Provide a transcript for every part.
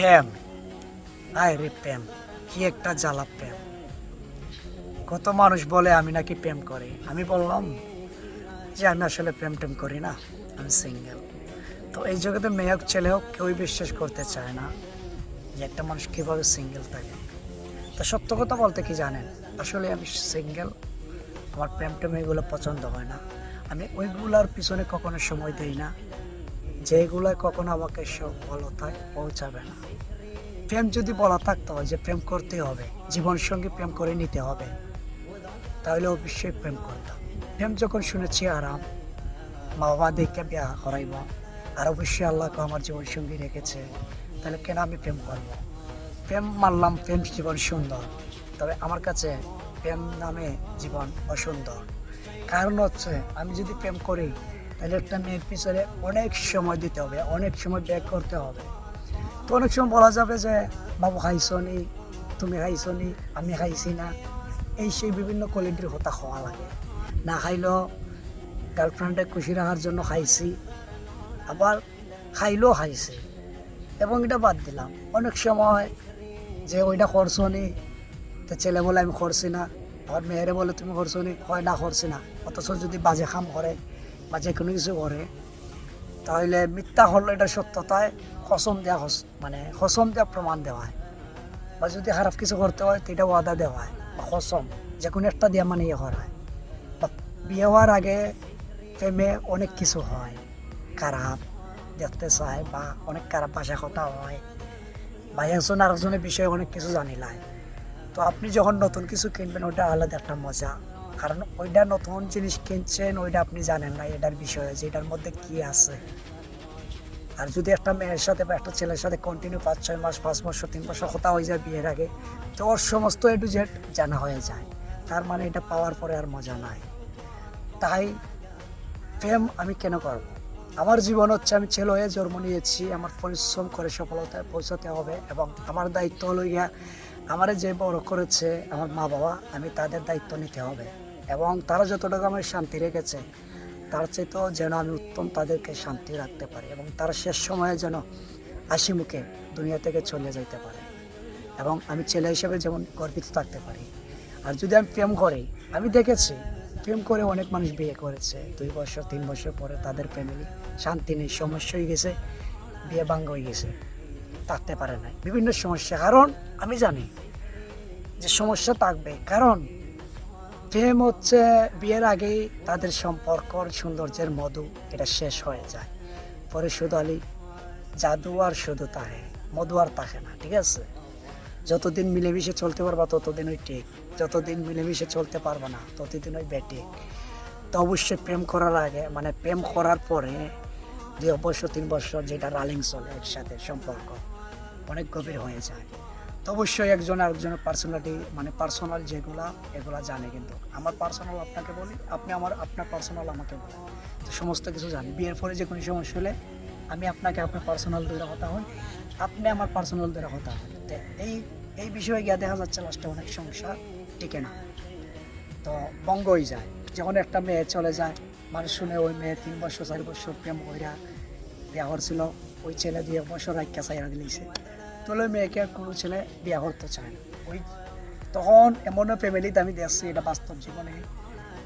প্রেম আয় রে প্রেম কি একটা জ্বালা প্রেম কত মানুষ বলে আমি নাকি প্রেম করি? আমি বললাম যে আমি আসলে প্রেম টেম করি না, আমি সিঙ্গেল। তো এই জগতে মেয়ে হোক, ছেলে হোক, কেউই বিশ্বাস করতে চায় না যে একটা মানুষ কীভাবে সিঙ্গেল থাকে। তো সত্য কথা বলতে কি জানেন? আসলে আমি সিঙ্গেল, আমার প্রেম টেম এগুলো পছন্দ হয় না। আমি ওইগুলার পিছনে কখনো সময় দিই না। যেগুলো কখনো আমাকে সফলতায় পৌঁছাবে না। প্রেম যদি বলা থাকতো যে প্রেম করতে হবে জীবন সঙ্গী প্রেম করে নিতে হবে, তাহলে অবশ্যই প্রেম করতাম। প্রেম যখন শুনেছি আরাম মা বাবা দেখে বিয়া করাইব আর অবশ্যই আল্লাহকে আমার জীবন সঙ্গী রেখেছে, তাহলে কেন আমি প্রেম করব? প্রেম মানলাম প্রেম জীবন সুন্দর, তবে আমার কাছে প্রেম নামে জীবন অসুন্দর। কারণ হচ্ছে, আমি যদি প্রেম করি তাহলে একটা মেয়ের পিছনে অনেক সময় দিতে হবে, অনেক সময় ব্যাক করতে হবে। তো অনেক সময় বলা যাবে যে, বাবু খাইছনি তুমি খাইছনি আমি খাইছি না। এই সেই বিভিন্ন কোয়ালিটির হতা খাওয়া লাগে। না খাইলেও গার্লফ্রেন্ডে খুশি রাখার জন্য খাইছি, আবার খাইলেও খাইছি। এবং এটা বাদ দিলাম। অনেক সময় যে, ওইটা করছনি তো ছেলে বলে আমি করছি না। আবার মেয়েরে বলে, তুমি করছ নি? হয়, না করছি না। অথচ যদি বাজে খাম করে বা যে কোনো কিছু করে, তাহলে মিথ্যা হলো এটা সত্যতায় হসম দেওয়া হস মানে হসম দেওয়া প্রমাণ দেওয়া হয়। বা যদি খারাপ কিছু করতে হয়, তো এটা ওয়াদা দেওয়া হয়, বা হসম যে কোনো একটা দিয়ে মানে ইয়ে করা হয়। বা বিয়ে হওয়ার আগে প্রেমে অনেক কিছু হয়, খারাপ দেখতে চায় বা অনেক খারাপ ভাষা কথা হয়, বা একজন আরেকজনের বিষয়ে অনেক কিছু জানিলায়। তো আপনি যখন নতুন কিছু কিনবেন, ওটা আলাদা একটা মজা। কারণ ওইটা নতুন জিনিস কিনছেন ওইটা আপনি জানেন না এটার বিষয়ে যে এটার মধ্যে কি আছে। আর যদি একটা মেয়ের সাথে বা একটা ছেলের সাথে কন্টিনিউ পাঁচ, ছয় মাস, পাঁচ বছর, তিন বছর কথা হয়ে যায় বিয়ের আগে, তো ওর সমস্ত এ টু জেড জানা হয়ে যায়। তার মানে এটা পাওয়ার পরে আর মজা নাই। তাই প্রেম আমি কেন করব? আমার জীবন হচ্ছে আমি ছেলে হয়ে জন্ম নিয়েছি, আমার পরিশ্রম করে সফলতায় পৌঁছাতে হবে এবং আমার দায়িত্ব হলো গিয়া আমার যে বড় করেছে আমার মা বাবা আমি তাদের দায়িত্ব নিতে হবে। এবং তারা যতটুকু আমার শান্তি রেখেছে, তার চাইতেও যেন আমি উত্তম তাদেরকে শান্তি রাখতে পারি এবং তারা শেষ সময়ে যেন হাসি মুখে দুনিয়া থেকে চলে যেতে পারে এবং আমি ছেলে হিসেবে যেমন গর্বিত থাকতে পারি। আর যদি আমি প্রেম করি, আমি দেখেছি প্রেম করে অনেক মানুষ বিয়ে করেছে। দুই বছর, তিন বছর পরে তাদের ফ্যামিলি শান্তি নেই, সমস্যা হয়ে গেছে, বিয়ে ভাঙ্গ হয়ে গেছে, থাকতে পারে না বিভিন্ন সমস্যা, কারণ আমি জানি যে সমস্যা থাকবে, কারণ প্রেম হচ্ছে বিয়ের আগেই তাদের সম্পর্কর সৌন্দর্যের মধু, এটা শেষ হয়ে যায়। পরে শুধু আলি, জাদু আর শুধু তাহে, মধু আর থাকে না, ঠিক আছে? যতদিন মিলেমিশে চলতে পারবা ততদিন ওই ঠিক যতদিন মিলেমিশে চলতে পারবে না ততদিন ওই ব্যাটিক তো অবশ্যই প্রেম করার আগে মানে প্রেম করার পরে দুই বছর তিন বছর যেটা রালিং চলে একসাথে সম্পর্ক, অনেক গভীর হয়ে যায়। তো অবশ্যই একজন আরেকজনের পার্সোনালিটি মানে পার্সোনাল যেগুলা, এগুলা জানে কিন্তু। আমার পার্সোনাল আপনাকে বলি, আপনি আমার, আপনার পার্সোনাল আমাকে বলেন। তো সমস্ত কিছু জানি। বিয়ের পরে যে কোনো সমস্যা হলে আমি আপনাকে আপনার পার্সোনাল দূরে কথা হই। আপনি আমার পার্সোনাল দূরে কথা হন। তো এই এই বিষয়ে গিয়ে দেখা যাচ্ছে লাস্টে অনেক সমস্যা টিকে না। তো বঙ্গ হয়ে যায়। যখন একটা মেয়ে চলে যায়, মানুষ শুনে ওই মেয়ে তিন বছর, চার বছর প্রেম কইরা বিয়া করছিল, ওই ছেলে দিয়ে বছর রাখা চাইরা দিলেছে তাহলে মেয়েকে আর কোনো ছেলে বিয়া করতে চায় না। ওই তখন এমনও ফ্যামিলিতে আমি দেখছি, এটা বাস্তব জীবনে,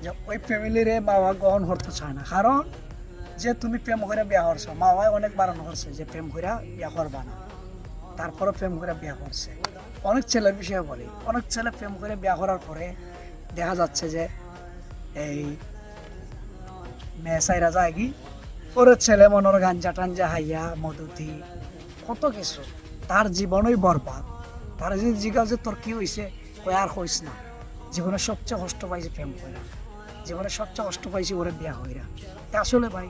যে ওই ফ্যামিলিরে বাবা গ্রহণ করতে চায় না। কারণ যে তুমি প্রেম করে বিয়া করছ, মা বাবাই অনেক বারণ করছে যে প্রেম করে বিয়া করবা না। তারপরে প্রেম করে বিয়া করছে। অনেক ছেলের বিষয়ে বলি, অনেক ছেলে প্রেম করে বিয়া করার পরে দেখা যাচ্ছে যে এই মেয়ে সাইরা যায় কি, ওর ছেলে মনের গাঞ্জা টাঞ্জা হাইয়া, মধুতি, কত কিছু। তার জীবনই বরবাদ তার যদি জিজ্ঞাসা তোর কি হয়েছে কই আর হইস না। জীবনে সবচেয়ে কষ্ট পাইছে প্রেম কইরা জীবনে সবচেয়ে কষ্ট পাইছি ওরে বিয়া হইরা তা আসলে ভাই,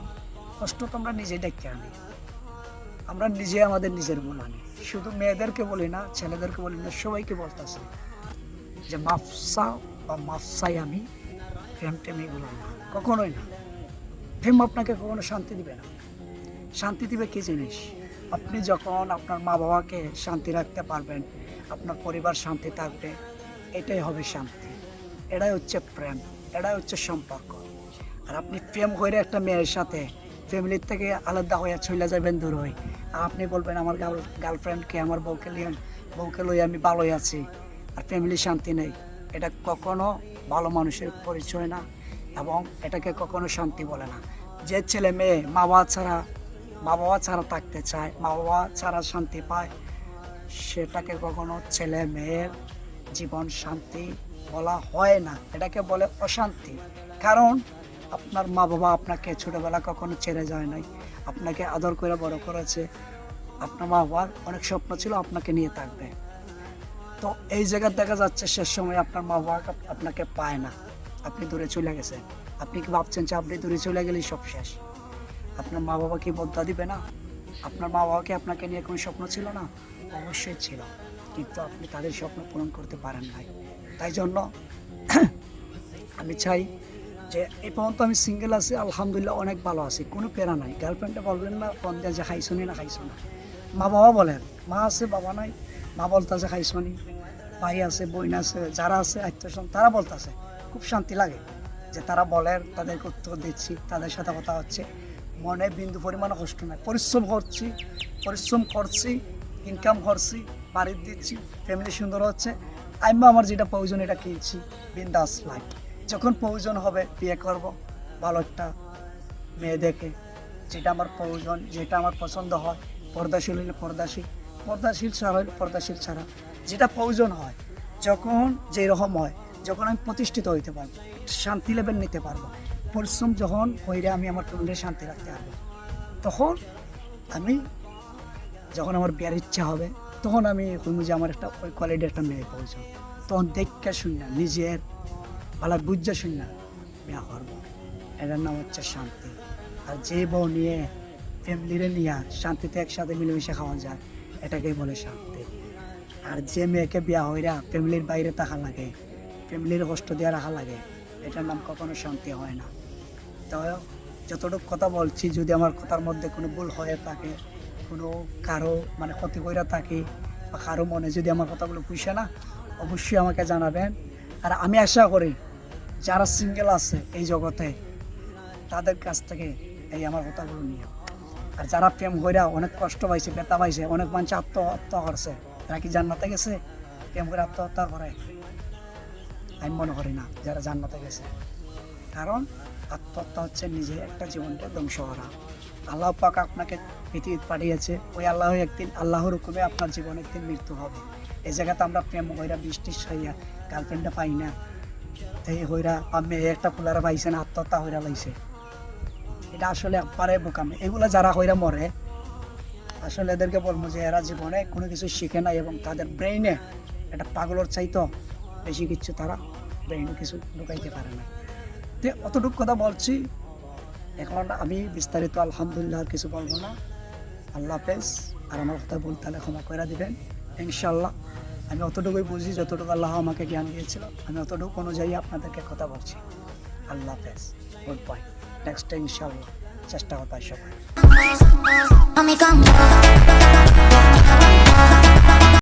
কষ্ট তো আমরা নিজেই ডেকে আনি। আমরা নিজে আমাদের নিজের মন আনি। শুধু মেয়েদেরকে বলি না, ছেলেদেরকে বলি না, সবাইকে বলতেছি যে মাফসা বা মাফসাই আমি, প্রেম টেম এগুলো না। কখনোই না। প্রেম আপনাকে কখনো শান্তি দিবে না। শান্তি দিবে কি জিনিস? আপনি যখন আপনার মা বাবাকে শান্তি রাখতে পারবেন, আপনার পরিবার শান্তি থাকবে, এটাই হবে শান্তি। এটাই হচ্ছে প্রেম, এটাই হচ্ছে সম্পর্ক। আর আপনি প্রেম করে একটা মেয়ের সাথে ফ্যামিলির থেকে আলাদা হয়ে চলে যাবেন দূর হয়ে আপনি বলবেন, আমার গার্ল গার্লফ্রেন্ডকে আমার বউকে লিয়ে, বউকে লই আমি ভালোই আছি, আর ফ্যামিলি শান্তি নেই। এটা কখনো ভালো মানুষের পরিচয় না, এবং এটাকে কখনো শান্তি বলে না। যে ছেলে মেয়ে মা বাবা ছাড়া মা বাবা ছাড়া থাকতে চায় মা বাবা ছাড়া শান্তি পায়, সেটাকে কখনো ছেলে মেয়ের জীবন শান্তি বলা হয় না। এটাকে বলে অশান্তি। কারণ আপনার মা বাবা আপনাকে ছোটোবেলা কখনো ছেড়ে যায় নাই। আপনাকে আদর করে বড় করেছে। আপনার মা বাবার অনেক স্বপ্ন ছিল আপনাকে নিয়ে থাকবে। তো এই জায়গায় দেখা যাচ্ছে শেষ সময় আপনার মা বাবা আপনাকে পায় না। আপনি দূরে চলে গেছেন। আপনি কি ভাবছেন যে আপনি দূরে চলে গেলেই সব শেষ? আপনার মা বাবা কি বদলা দিবে না? আপনার মা বাবাকে আপনাকে নিয়ে কোনো স্বপ্ন ছিল না? অবশ্যই ছিল। কিন্তু আপনি তাদের স্বপ্ন পূরণ করতে পারেন নাই। তাই জন্য আমি চাই যে এই পর্যন্ত আমি সিঙ্গেল আছি, আলহামদুলিল্লাহ অনেক ভালো আছি, কোনো পেরা নাই। গার্লফ্রেন্ডে বলবেন না, ফোন যে খাইছো নি খাইছো না মা বাবা বলেন, মা আছে, বাবা নাই, মা বলতেছে খাইছো নি ভাই আছে, বোন আছে, যারা আছে, আত্মীয় তারা বলতেছে। খুব শান্তি লাগে যে তারা বলেন, তাদেরকে উত্তর দিচ্ছি, তাদের সাথে কথা হচ্ছে। মনে বিন্দু পরিমাণে কষ্ট নাই। পরিশ্রম করছি পরিশ্রম করছি ইনকাম করছি, বাড়ি দিচ্ছি ফ্যামিলি সুন্দর হচ্ছে। আমি আমার যেটা প্রয়োজন এটা কিনছি, বিন্দাস লাইফ যখন প্রয়োজন হবে বিয়ে করব, ভালো একটা মেয়ে দেখে। যেটা আমার প্রয়োজন, যেটা আমার পছন্দ হয়, পর্দাশীল হলে পর্দাশীল পর্দাশীল ছাড়া হলে পর্দাশীল ছাড়া। যেটা প্রয়োজন হয়, যখন যেরকম হয়, যখন আমি প্রতিষ্ঠিত হইতে পারব, শান্তি লেভেল নিতে পারব। পরিশ্রম যখন হইলে আমি আমার ফ্যামিলির শান্তি রাখতে পারব, তখন আমি যখন আমার বিয়ার ইচ্ছা হবে, তখন আমি কইব যে আমার একটা ওই কোয়ালিটির একটা মেয়ে প্রয়োজন। তখন দেখা শুন না নিজের ভালো বুঝা শুন না বিয়া করব। এটার নাম হচ্ছে শান্তি। আর যে বউ নিয়ে ফ্যামিলিরে নিয়ে শান্তিতে একসাথে মিলেমিশে খাওয়া যায়, এটাকেই বলে শান্তি। আর যে মেয়েকে বিয়া হইরা ফ্যামিলির বাইরে থাকা লাগে ফ্যামিলির কষ্ট দিয়ে রাখা লাগে, এটার নাম কখনো শান্তি হয় না। যতটুকু কথা বলছি, যদি আমার কথার মধ্যে কোনো ভুল হয়ে থাকে, কোনো কারও মানে ক্ষতি কইরা থাকে বা কারও মনে যদি আমার কথাগুলো পুষে না, অবশ্যই আমাকে জানাবেন। আর আমি আশা করি যারা সিঙ্গেল আছে এই জগতে, তাদের কাছ থেকে এই আমার কথাগুলো নিয়ে আর যারা প্রেম কইরা অনেক কষ্ট পাইছে, ব্যথা পাইছে, অনেক মানুষ আত্মহত্যা করছে, তারা কি জান্নাতে গেছে? প্রেম করে আত্মহত্যা করে? আমি মনে করি না, যারা জান্নাতে গেছে। কারণ আত্মহত্যা হচ্ছে নিজের একটা জীবনটা ধ্বংস করা। আল্লাহ পাক আপনাকে পৃথিবীতে পাঠিয়েছে। ওই আল্লাহ একদিন, আল্লাহর হুকুমে আপনার জীবনে একদিন মৃত্যু হবে। এই জায়গাতে আমরা প্রেম হইরা বৃষ্টির সাইয়া গার্লফ্রেন্ডটা পাই না। এই হইরা মেয়ে একটা ফুলারা পাইছে না, আত্মহত্যা হইরা লাইছে। এটা আসলে পারে বোকামে। এগুলো যারা হইরা মরে, আসলে এদেরকে বলব যে এরা জীবনে কোনো কিছু শিখে নাই এবং তাদের ব্রেইনে এটা পাগলের চাইতো বেশি কিছু তারা ব্রেইনে কিছু ঢুকাইতে পারে না। তো অতটুকু কথা বলছি। এখন আমি বিস্তারিত আলহামদুলিল্লাহ আর কিছু বলব না। আল্লাহ হাফেজ, আর আমার কথা ভুল তাহলে ক্ষমা করে দিবেন। ইনশাল্লাহ আমি অতটুকুই বুঝি, যতটুকু আল্লাহ আমাকে জ্ঞান দিয়েছিল, আমি অতটুকু অনুযায়ী আপনাদেরকে কথা বলছি। আল্লাহ হাফেজ গুড বাই নেক্সট ইনশাল্লাহ চেষ্টা করব সবাই।